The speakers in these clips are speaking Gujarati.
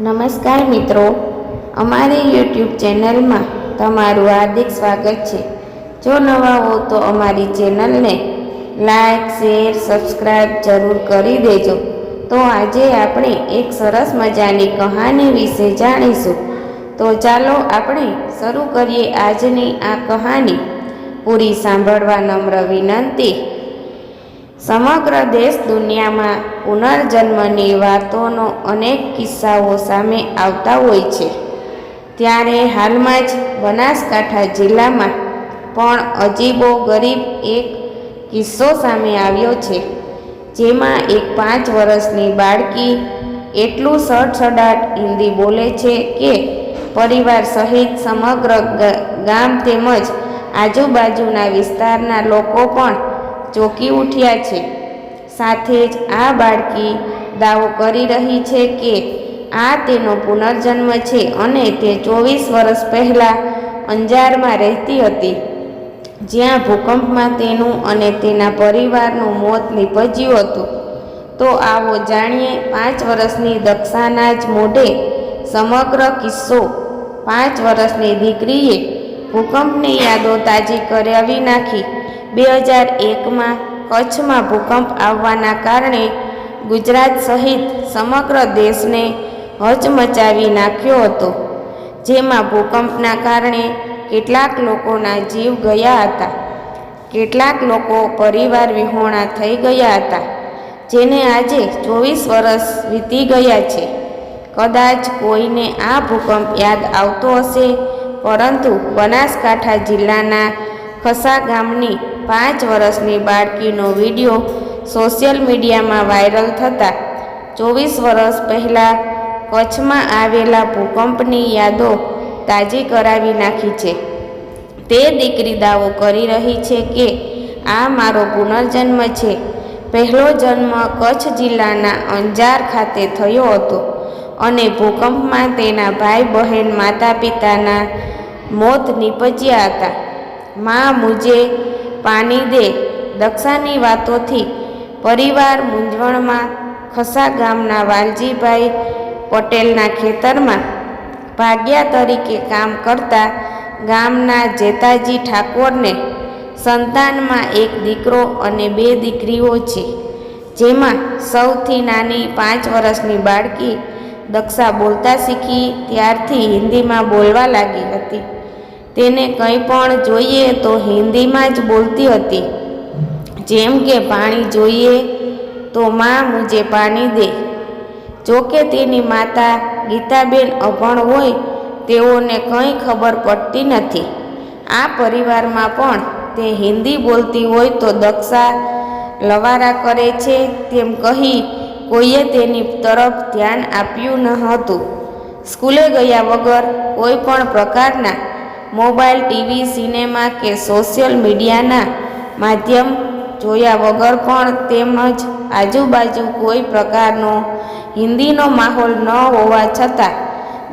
નમસ્કાર મિત્રો. અમારી યુટ્યુબ ચેનલમાં તમારું હાર્દિક સ્વાગત છે. જો નવા હો તો અમારી ચેનલને લાઈક, શેર સબસ્ક્રાઈબ જરૂર કરી દેજો. તો આજે આપણે એક સરસ મજાની કહાની વિશે જાણીશું. તો ચાલો આપણે શરૂ કરીએ આજની આ કહાની. પૂરી સાંભળવા નમ્ર વિનંતી. સમગ્ર દેશ દુનિયામાં પુનર્જન્મની વાતોનો અનેક કિસ્સાઓ સામે આવતા હોય છે. ત્યારે હાલમાં જ બનાસકાંઠા જિલ્લામાં પણ અજીબો ગરીબ એક કિસ્સો સામે આવ્યો છે. જેમાં એક પાંચ વર્ષની બાળકી એટલું સડસડાટ હિન્દી બોલે છે કે પરિવાર સહિત સમગ્ર ગામ તેમજ આજુબાજુના વિસ્તારના લોકો પણ ચોંકી ઉઠ્યા છે. સાથે જ આ બાળકી દાવો કરી રહી છે કે આ તેનો પુનર્જન્મ છે અને તે ચોવીસ વર્ષ પહેલાં અંજારમાં રહેતી હતી. જ્યાં ભૂકંપમાં તેનું અને તેના પરિવારનું મોત નીપજ્યું હતું. તો આવો જાણીએ પાંચ વર્ષની દક્ષાના જ મોઢે સમગ્ર કિસ્સો. પાંચ વર્ષની દીકરીએ ભૂકંપની યાદો તાજી કરાવી નાખી બે હજાર એકમાં કચ્છમાં ભૂકંપ આવવાના કારણે ગુજરાત સહિત સમગ્ર દેશને હચમચાવી નાખ્યો હતો. જેમાં ભૂકંપના કારણે કેટલાક લોકોના જીવ ગયા હતા. કેટલાક લોકો પરિવાર વિહોણા થઈ ગયા હતા, જેને આજે ચોવીસ વર્ષ વીતી ગયા છે. કદાચ કોઈને આ ભૂકંપ યાદ આવતો હશે, પરંતુ બનાસકાંઠા જિલ્લાના ખસા ગામની પાંચ વર્ષની બાળકીનો વીડિયો સોશિયલ મીડિયામાં વાયરલ થતાં ચોવીસ વર્ષ પહેલાં કચ્છમાં આવેલા ભૂકંપની યાદો તાજી કરાવી નાખી છે. તે દીકરી દાવો કરી રહી છે કે આ મારો પુનર્જન્મ છે. પહેલો જન્મ કચ્છ જિલ્લાના અંજાર ખાતે થયો હતો અને ભૂકંપમાં તેના ભાઈ બહેન માતા પિતાના મોત નીપજ્યા હતા. મા મુજે પાણી દે. દક્ષાની વાતોથી પરિવાર મૂંઝવણમાં ખસા ગામના વાલજીભાઈ પટેલના ખેતરમાં ભાગ્યા તરીકે કામ કરતા ગામના જેતાજી ઠાકોરને સંતાનમાં એક દીકરો અને બે દીકરીઓ છે, જેમાં સૌથી નાની પાંચ વર્ષની બાળકી દક્ષા બોલતા શીખી, ત્યારથી હિન્દીમાં બોલવા લાગી હતી. તેને કંઈ પણ જોઈએ તો હિન્દીમાં જ બોલતી હતી. જેમ કે, પાણી જોઈએ તો માં મુજે પાણી દે. જોકે તેની માતા ગીતાબેન અભણ હોય, તેઓને કંઈ ખબર પડતી નથી. આ પરિવારમાં પણ તે હિન્દી બોલતી હોય તો દક્ષા લવારા કરે છે તેમ કહી કોઈએ તેની તરફ ધ્યાન આપ્યું ન હતું. સ્કૂલે ગયા વગર કોઈ પણ પ્રકારના મોબાઈલ, ટીવી, સિનેમા કે સોશિયલ મીડિયાના માધ્યમ જોયા વગર પણ તેમજ આજુબાજુ કોઈ પ્રકારનો હિન્દીનો માહોલ ન હોવા છતાં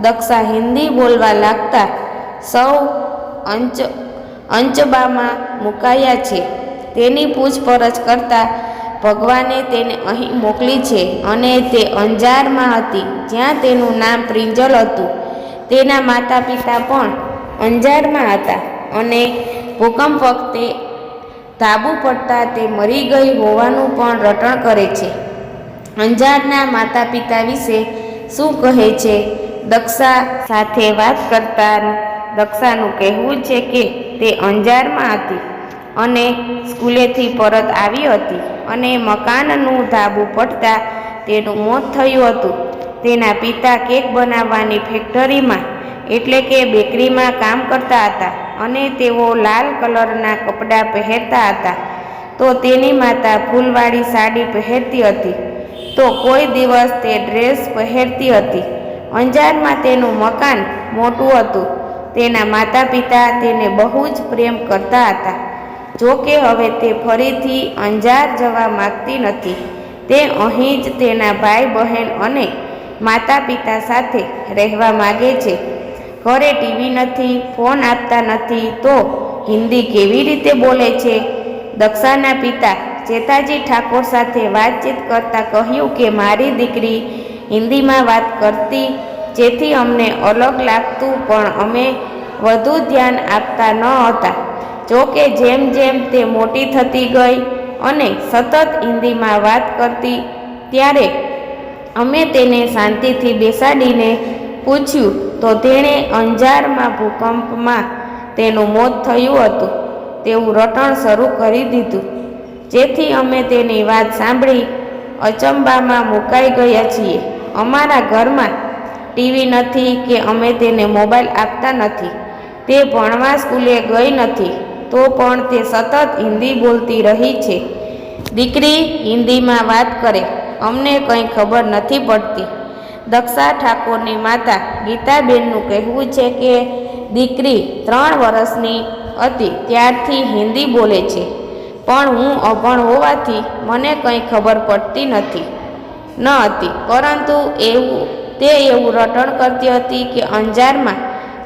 દક્ષા હિન્દી બોલવા લાગતા સૌ અંચ, અંચબામાં મુકાયા છે. તેની પૂછપરછ કરતા ભગવાને તેને અહીં મોકલી છે અને તે અંજારમાં હતી. જ્યાં તેનું નામ પ્રિંજલ હતું. તેના માતા પિતા પણ અંજારમાં હતા અને ભૂકંપ વખતે તાબુ પડતા તે મરી ગઈ હોવાનું પણ રટણ કરે છે. અંજારના માતા પિતા વિશે શું કહે છે? દક્ષા સાથે વાત કરતા દક્ષાનું કહેવું છે કે તે અંજારમાં હતી અને સ્કૂલેથી પરત આવી હતી અને મકાનનું ધાબુ પડતા તેનું મોત થયું હતું. તેના પિતા કેક બનાવવાની ફેક્ટરીમાં એટલે કે બેકરીમાં કામ કરતા હતા અને તેઓ લાલ કલરના કપડાં પહેરતા હતા. તો તેની માતા ફૂલવાળી સાડી પહેરતી હતી. તો કોઈ દિવસ તે ડ્રેસ પહેરતી હતી. અંજારમાં તેનું મકાન મોટું હતું. તેના માતા પિતા તેને બહુ જ પ્રેમ કરતા હતા. જો કે હવે તે ફરીથી અંજાર જવા માગતી નથી. તે અહીં જ તેના ભાઈ બહેન અને માતા પિતા સાથે રહેવા માગે છે. ઘરે ટીવી નથી ફોન આપતા નથી, તો હિન્દી કેવી રીતે બોલે છે? દક્ષાના પિતા ચેતાજી ઠાકોર સાથે વાતચીત કરતા કહ્યું કે, મારી દીકરી હિન્દીમાં વાત કરતી, જેથી અમને અલગ લાગતું, પણ અમે વધુ ધ્યાન આપતા ન હતા. જો કે જેમ જેમ તે મોટી થતી ગઈ અને સતત હિન્દીમાં વાત કરતી, ત્યારે અમે તેને શાંતિથી બેસાડીને પૂછ્યું તો તેણે અંજારમાં ભૂકંપમાં તેનું મોત થયું હતું. તેવું રટણ શરૂ કરી દીધું. જેથી અમે તેની વાત સાંભળી અચંબામાં મુકાઈ ગયા છીએ. અમારા ઘરમાં ટીવી નથી કે અમે તેને મોબાઈલ આપતા નથી. તે ભણવા સ્કૂલે ગઈ નથી, તો પણ તે સતત હિન્દી બોલતી રહી છે. દીકરી હિન્દીમાં વાત કરે, અમને કંઈ ખબર નથી પડતી. દક્ષા ઠાકોરની માતા ગીતાબેનનું કહેવું છે કે દીકરી ત્રણ વર્ષની હતી ત્યારથી હિન્દી બોલે છે. પણ હું અભણ હોવાથી મને કંઈ ખબર પડતી નથી. ન હતી. પરંતુ એવું, તે એવું રટણ કરતી હતી કે અંજારમાં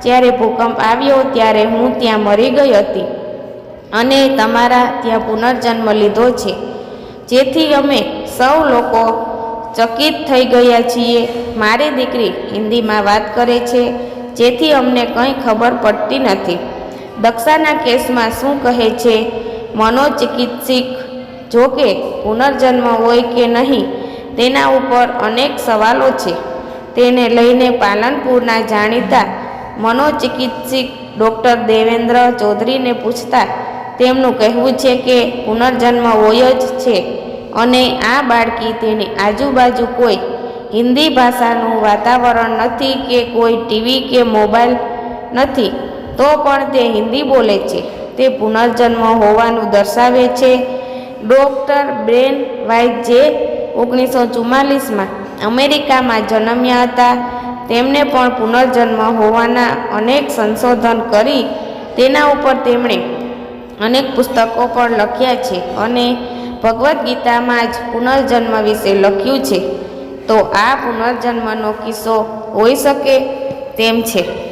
જ્યારે ભૂકંપ આવ્યો ત્યારે હું ત્યાં મરી ગઈ હતી. અને તમારા ત્યાં પુનર્જન્મ લીધો છે. જેથી અમે સૌ લોકો ચકિત થઈ ગયા છીએ. મારી દીકરી હિન્દીમાં વાત કરે છે, જેથી અમને કંઈ ખબર પડતી નથી. દક્ષાના કેસમાં શું કહે છે? મનોચિકિત્સિક જોકે પુનર્જન્મ હોય કે નહીં, તેના ઉપર અનેક સવાલો છે. તેને લઈને પાલનપુરના જાણીતા મનોચિકિત્સિક ડૉક્ટર દેવેન્દ્ર ચૌધરીને પૂછતા તેમનું કહેવું છે કે પુનર્જન્મ હોય જ છે. અને આ બાળકી તેની આજુબાજુ કોઈ હિન્દી ભાષાનું વાતાવરણ નથી કે કોઈ ટીવી કે મોબાઈલ નથી, તો પણ તે હિન્દી બોલે છે. તે પુનર્જન્મ હોવાનું દર્શાવે છે. ડૉક્ટર બ્રેન વાઇટ જે ઓગણીસો ચુમ્માલીસમાં અમેરિકામાં જન્મ્યા હતા, તેમને પણ પુનર્જન્મ હોવાના અનેક સંશોધન કરી તેના ઉપર તેમણે અનેક પુસ્તકો પણ લખ્યા છે અને ભગવદ્ ગીતામાં જ પુનર્જન્મ વિશે લખ્યું છે. તો આ પુનર્જન્મનો કિસ્સો હોઈ શકે તેમ છે.